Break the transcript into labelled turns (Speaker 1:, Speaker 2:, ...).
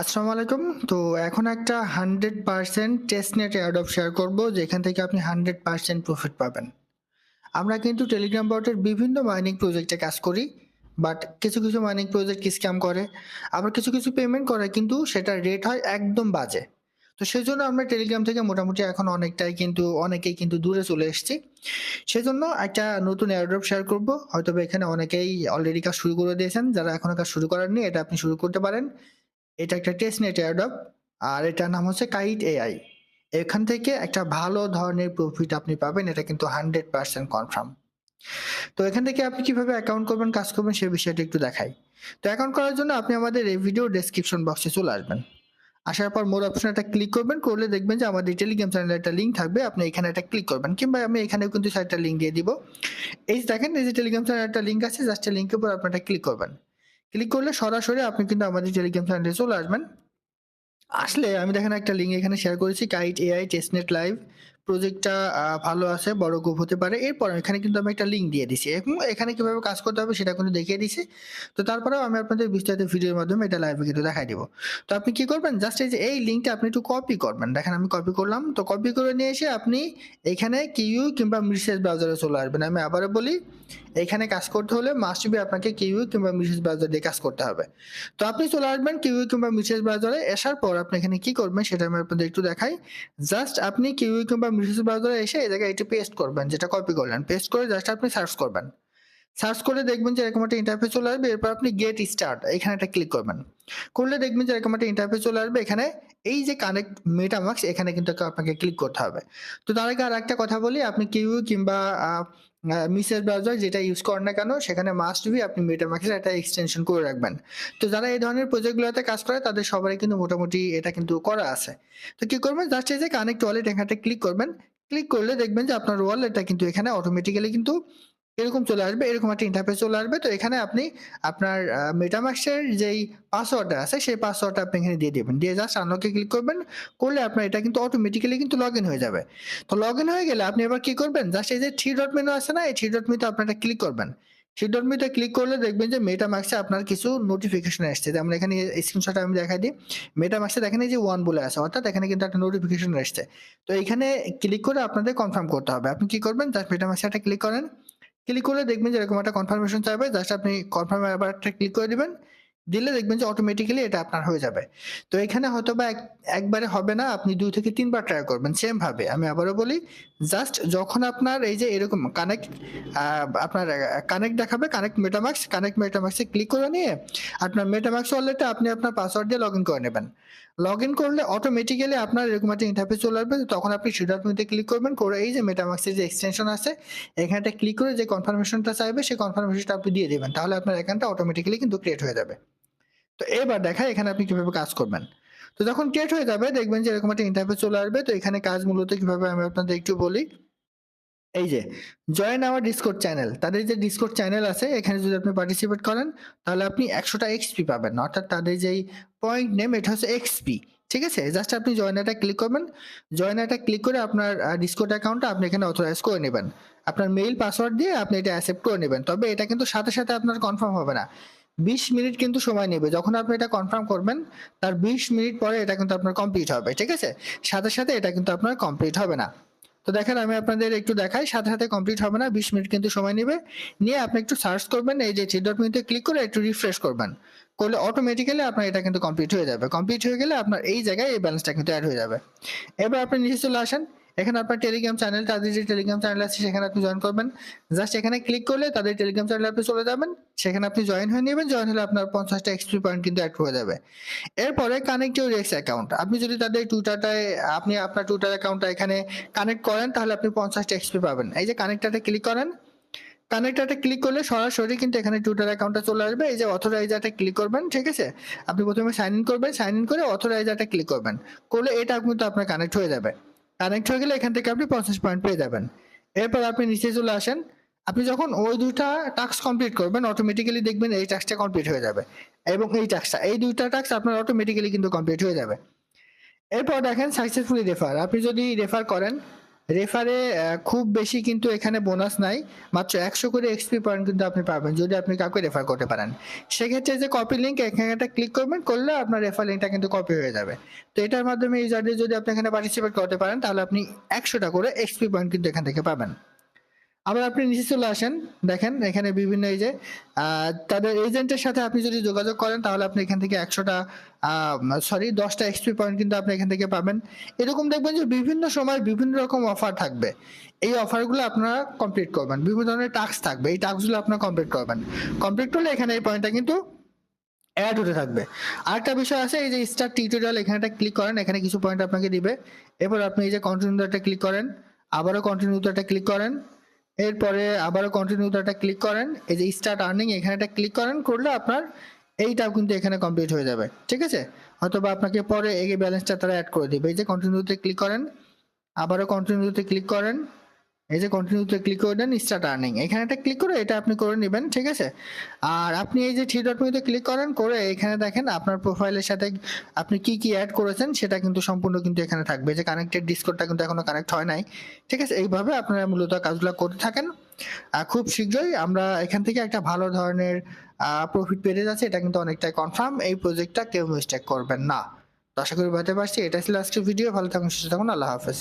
Speaker 1: আসসালামু আলাইকুম। তো এখন একটা হান্ড্রেড পার্সেন্ট টেস্টনেট অ্যাডপ শেয়ার করব, যেখান থেকে আপনি হান্ড্রেড পার্সেন্ট প্রফিট পাবেন। আমরা কিন্তু টেলিগ্রাম বটের বিভিন্ন মাইনিং প্রজেক্টে কাজ করি বাট কিছু কিছু মাইনিং প্রজেক্ট স্ক্যাম করে? আবার কিছু কিছু পেমেন্ট করে, কিন্তু সেটা রেট হয় একদম বাজে। তো সেই জন্য আমরা টেলিগ্রাম থেকে মোটামুটি এখন অনেকটাই কিন্তু, অনেকেই কিন্তু দূরে চলে এসেছি। সেজন্য একটা নতুন এয়ারড্রপ শেয়ার করব। হয়তো এখানে অনেকেই অলরেডি কাজ শুরু করে দিয়েছেন, যারা এখনও কাজ শুরু করেননি, এটা আপনি শুরু করতে পারেন। এটা একটা টেস্ট নেট এয়ারড্রপ আর এটার নাম হচ্ছে কাইট এআই এখান থেকে একটা ভালো ধরনের প্রফিট আপনি পাবেন, এটা কিন্তু হান্ড্রেড পার্সেন্ট কনফার্ম তো এখান থেকে আপনি কীভাবে অ্যাকাউন্ট করবেন, কাজ করবেন, সে বিষয়টা একটু দেখাই। তো অ্যাকাউন্ট করার জন্য আপনি আমাদের এই ভিডিও ডেসক্রিপশন বক্সে চলে আসবেন। আসার পর মোর অপশন একটা ক্লিক করবেন, করলে দেখবেন যে আমাদের টেলিগ্রাম চ্যানেলে একটা লিঙ্ক থাকবে, আপনি এখানে একটা ক্লিক করবেন। কিংবা আমি এখানেও কিন্তু সাইটটা লিঙ্ক দিয়ে দিব। এই দেখেন, এই যে টেলিগ্রাম চ্যানেলে একটা লিঙ্ক আছে জাস্ট লিঙ্কের উপর আপনি একটা ক্লিক করবেন। ক্লিক করলে সরাসরি আপনি কিন্তু আমাদের টেলিগ্রাম চ্যানেলে চলে আসবেন। আসলে আমি দেখেন একটা লিঙ্ক এখানে শেয়ার করেছি কাইট এআই টেস্টনেট লাইভ প্রজেক্টটা ভালো আছে, বড় গ্রুপ হতে পারে। এরপর এখানে কিন্তু আমি একটা লিঙ্ক দিয়ে দিছি। এবং এখানে কীভাবে কাজ করতে হবে সেটা কিন্তু দেখিয়ে দিছি। তো তারপরেও আমি আপনাদের বিস্তারিত ভিডিওর মাধ্যমে এটা লাইভে কিন্তু দেখাই দিব। তো আপনি কি করবেন? জাস্ট এই যে, এই লিঙ্কটা আপনি একটু কপি করবেন। দেখেন আমি কপি করলাম। তো কপি করে নিয়ে এসে আপনি এখানে কিউ কিংবা মিসেস ব্রাউজারে চলে আসবেন। আমি আবারও বলি, এখানে কাজ করতে হলে মাস্ট বি আপনাকে কিউ কিংবা মিসেস ব্রাউজার দিয়ে কাজ করতে হবে। তো আপনি চলে আসবেন কিউ কিংবা মিসেস ব্রাউজারে আসার পর আপনি এখানে কি করবেন সেটা আমি আপনাদের একটু দেখাই। জাস্ট আপনি কিউ কিংবা মিসেস ব্রাউজারে এসে এই জায়গায় এটি পেস্ট করবেন, যেটা কপি করলেন। পেস্ট করে জাস্ট আপনি সার্চ করবেন। সার্চ করে দেখবেন যে এরকম একটা ইন্টারফেস চলে আসবে, এরপর আপনি গেট স্টার্ট এখানে একটা ক্লিক করবেন। করলে দেখবেন যে এরকম একটা ইন্টারফেস চলে আসবে, এখানে এই যে কানেক্ট মেটামার্কস এখানে কিন্তু আপনাকে ক্লিক করতে হবে। তো তার আগে আর একটা কথা বলি, আপনি কিউ কিংবা মিসেস ব্রাউজার যেটা ইউজ করেন না কেন, সেখানে মাস্ট বি আপনি মেটামার্কের একটা এক্সটেনশন করে রাখবেন। তো যারা এই ধরনের প্রজেক্টগুলোতে কাজ করে, তাদের সবারই কিন্তু মোটামুটি এটা কিন্তু করা আছে। তো কি করবেন? জাস্ট এই যে কানেক্ট ওয়ালেট এখানে ক্লিক করবেন। ক্লিক করলে দেখবেন যে আপনার ওয়ালেটটা কিন্তু এখানে অটোমেটিক্যালি কিন্তু এরকম চলে আসবে, এরকম একটা ইন্টারফেস চলে আসবে। তো এখানে আপনি আপনার মেটামাক্সের যেই পাসওয়ার্ডটা আছে, সেই পাসওয়ার্ডটা আপনি এখানে দিয়ে দেবেন। দিয়ে জাস্ট আনলকে ক্লিক করবেন। করলে আপনার এটা কিন্তু অটোমেটিক্যালি কিন্তু লগ হয়ে যাবে। তো লগ হয়ে গেলে আপনি এবার কি করবেন? জাস্ট এই যে থ্রি ডট মেনু আছে না, এই থ্রি ডট আপনার একটা ক্লিক করবেন। থ্রি ডট মেনুতে ক্লিক করলে দেখবেন যে মেটামাক্সে আপনার কিছু নোটিফিকেশন আসছে যেমন এখানে স্ক্রিনশট আমি দেখাই দিই। মেটামাক্সে দেখেন এই যে ওয়ান বলে আছে, অর্থাৎ এখানে কিন্তু একটা নোটিফিকেশন আসছে তো এখানে ক্লিক করে আপনাদের কনফার্ম করতে হবে। আপনি কি করবেন? জাস্ট মেটামাক্সে একটা ক্লিক করেন। ক্লিক করলে দেখবেন যে এরকম একটা কনফার্মেশন চাইবে জাস্ট আপনি কনফার্ম অ্যাপারটা ক্লিক করে দিবেন, দিলে দেখবেন যে অটোমেটিক্যালি এটা আপনার হয়ে যাবে। তো এখানে হয়তো বা একবারে হবে না, আপনি দুই থেকে তিনবার ট্রাই করবেন সেমভাবে আমি আবারও বলি জাস্ট যখন আপনার এই যে এরকম কানেক্ট আপনার কানেক্ট দেখাবে কানেক্ট মেটামাক্স কানেক্ট মেটামাক্সে ক্লিক করে নিয়ে আপনার মেটামাক্স ওয়ালেটে আপনি আপনার পাসওয়ার্ড দিয়ে লগ ইন করে নেবেন। লগ ইন করলে অটোমেটিক্যালি আপনার এরকম একটা ইন্টারফেস চলে আসবে, তখন আপনি সেটার মধ্যে ক্লিক করবেন, করে এই যে মেটামাক্সের যে এক্সটেনশন আছে এখানটা ক্লিক করে যে কনফার্মেশনটা চাইবে, সেই কনফার্মেশনটা আপনি দিয়ে দেবেন, তাহলে আপনার অ্যাকাউন্টটা অটোমেটিক্যালি কিন্তু ক্রিয়েট হয়ে যাবে। তো এবার দেখা এখানে আপনি কীভাবে কাজ করবেন। তো যখন ক্রিয়েট হয়ে যাবে, দেখবেন যে এরকম একটা ইন্টারফেস চলে আসবে। তো এখানে কাজ মূলত কীভাবে আমি আপনাদের একটু বলি। এই যে জয়েন আওয়ার ডিসকোড চ্যানেল তাদের যে ডিসকোড চ্যানেল আছে, এখানে যদি আপনি পার্টিসিপেট করেন, তাহলে আপনি একশোটা এক্সপি পাবেন। অর্থাৎ তাদের যেই পয়েন্ট নেম এটা হচ্ছে এক্সপি ঠিক আছে? জাস্ট আপনি জয়েনারটা ক্লিক করবেন। জয়েনারটা ক্লিক করে আপনার ডিসকোড অ্যাকাউন্টটা আপনি এখানে অথরাইজ করে নেবেন। আপনার মেইল পাসওয়ার্ড দিয়ে আপনি এটা অ্যাকসেপ্ট করে নেবেন। তবে এটা কিন্তু সাথে সাথে আপনার কনফার্ম হবে না। বিশ মিনিট কিন্তু সময় নেবে। যখন আপনি এটা কনফার্ম করবেন, তার বিশ মিনিট পরে এটা কিন্তু আপনার কমপ্লিট হবে, ঠিক আছে? সাথে সাথে এটা কিন্তু আপনার কমপ্লিট হবে না। তো দেখেন, আমি আপনাদের একটু দেখাই, সাথে সাথে কমপ্লিট হবে না, বিশ মিনিট কিন্তু সময় নেবে। নিয়ে আপনি একটু সার্চ করবেন, এই যে থ্রি ডট মিনিটে ক্লিক করে একটু রিফ্রেশ করবেন। করলে অটোমেটিক্যালি আপনার এটা কিন্তু কমপ্লিট হয়ে যাবে। কমপ্লিট হয়ে গেলে আপনার এই জায়গায় এই ব্যালেন্সটা কিন্তু অ্যাড হয়ে যাবে। এবার আপনি নিচে চলে আসেন। এখানে আপনার টেলিগ্রাম চ্যানেল তাদের যে টেলিগ্রাম চ্যানেল আছে, সেখানে আপনি জয়েন করবেন। জাস্ট এখানে ক্লিক করলে তাদের টেলিগ্রাম চ্যানেলে আপনি চলে যাবেন। সেখানে আপনি জয়েন হয়ে নেবেন। জয়েন হলে আপনার পঞ্চাশটা এক্সপি পয়েন্ট কিন্তু অ্যাড হয়ে যাবে। এরপরে কানেক্ট ইউর এক্স অ্যাকাউন্ট আপনি যদি তাদের টুইটারটায় আপনি আপনার টুইটার অ্যাকাউন্টটা এখানে কানেক্ট করেন, তাহলে আপনি পঞ্চাশটা এক্সপি পাবেন। এই যে কানেক্টারটা ক্লিক করেন। কানেক্টারটা ক্লিক করলে সরাসরি কিন্তু এখানে টুইটার অ্যাকাউন্টটা চলে আসবে। এই যে অথরাইজারটা ক্লিক করবেন, ঠিক আছে? আপনি প্রথমে সাইন ইন করবেন। সাইন ইন করে অথরাইজারটা ক্লিক করবেন। করলে এটা কিন্তু আপনার কানেক্ট হয়ে যাবে। কানেক্ট হয়ে গেলে এখান থেকে আপনি পঞ্চাশ পয়েন্ট পেয়ে যাবেন। এরপর আপনি নিচে চলে আসেন। আপনি যখন ওই দুইটা টাস্ক কমপ্লিট করবেন অটোমেটিক্যালি দেখবেন এই টাস্কটা কমপ্লিট হয়ে যাবে এবং এই টাস্কটা এই দুইটা টাস্ক আপনার অটোমেটিক্যালি কিন্তু কমপ্লিট হয়ে যাবে। এরপর দেখেন সাকসেসফুলি রেফার আপনি যদি রেফার করেন রেফারে খুব বেশি কিন্তু এখানে বোনাস নাই। মাত্র একশো করে এক্সপি পয়েন্ট কিন্তু আপনি পাবেন, যদি আপনি কাউকে রেফার করতে পারেন। সেক্ষেত্রে যে কপি লিঙ্ক এখানে একটা ক্লিক করবেন, করলে আপনার রেফার লিঙ্কটা কিন্তু কপি হয়ে যাবে। তো এটার মাধ্যমে ইউজারদের যদি আপনি এখানে পার্টিসিপেট করতে পারেন, তাহলে আপনি একশোটা করে এক্সপি পয়েন্ট কিন্তু এখান থেকে পাবেন। আবার আপনি নিচে চলে আসেন, দেখেন এখানে বিভিন্ন এই যে তাদের এজেন্টের সাথে আপনি যদি যোগাযোগ করেন, তাহলে আপনি এখান থেকে একশোটা সরি দশটা এক্সপি পয়েন্ট কিন্তু আপনি এখান থেকে পাবেন। এরকম দেখবেন যে বিভিন্ন সময় বিভিন্ন রকম অফার থাকবে। এই অফারগুলো আপনারা কমপ্লিট করবেন। বিভিন্ন ধরনের টাস্ক থাকবে। এই টাস্কগুলো আপনারা কমপ্লিট করবেন। কমপ্লিট করলে এখানে এই পয়েন্টটা কিন্তু অ্যাড হতে থাকবে। আরেকটা বিষয় আছে, এই যে স্টার টিউটোরিয়াল এখানে একটা ক্লিক করেন, এখানে কিছু পয়েন্ট আপনাকে দিবে। এরপর আপনি এই যে কন্টিনিউটা ক্লিক করেন, আবারও কন্টিনিউটা ক্লিক করেন। এরপরে আবারও কন্টিনিউ একটা ক্লিক করেন, এই যে স্টার্ট আর্নিং এখানে একটা ক্লিক করেন, করলে আপনার এইটাও কিন্তু এখানে কমপ্লিট হয়ে যাবে, ঠিক আছে? অথবা আপনাকে পরে এই ব্যালেন্সটা তারা অ্যাড করে দেবে, এই যে কন্টিনিউতে ক্লিক করেন, আবারও কন্টিনিউতে ক্লিক করেন এই যে কন্টিনিউতে ক্লিক করে দেন স্টার্ট আর্নিং এখানে একটা ক্লিক করে এটা আপনি করে নেবেন, ঠিক আছে? আর আপনি এই যে থ্রি ডট মেনুতে ক্লিক করেন, করে এখানে দেখেন আপনার প্রোফাইলের সাথে আপনি কি কি অ্যাড করেছেন, সেটা কিন্তু সম্পূর্ণ কিন্তু এখানে থাকবে। যে কানেক্টেড ডিসকোডটা কিন্তু এখনও কানেক্ট হয় নাই, ঠিক আছে? এইভাবে আপনারা মূলত কাজগুলো করতে থাকেন। আর খুব শীঘ্রই আমরা এখান থেকে একটা ভালো ধরনের প্রফিট পেতে যাচ্ছে, এটা কিন্তু অনেকটাই কনফার্ম এই প্রজেক্টটা কেউ মিস্টেক করবেন না। তো আশা করি বুঝতে পারছি। এটা ছিল আজকের ভিডিও ভালো থাকুন, সুস্থ থাকুন। আল্লাহ হাফেজ।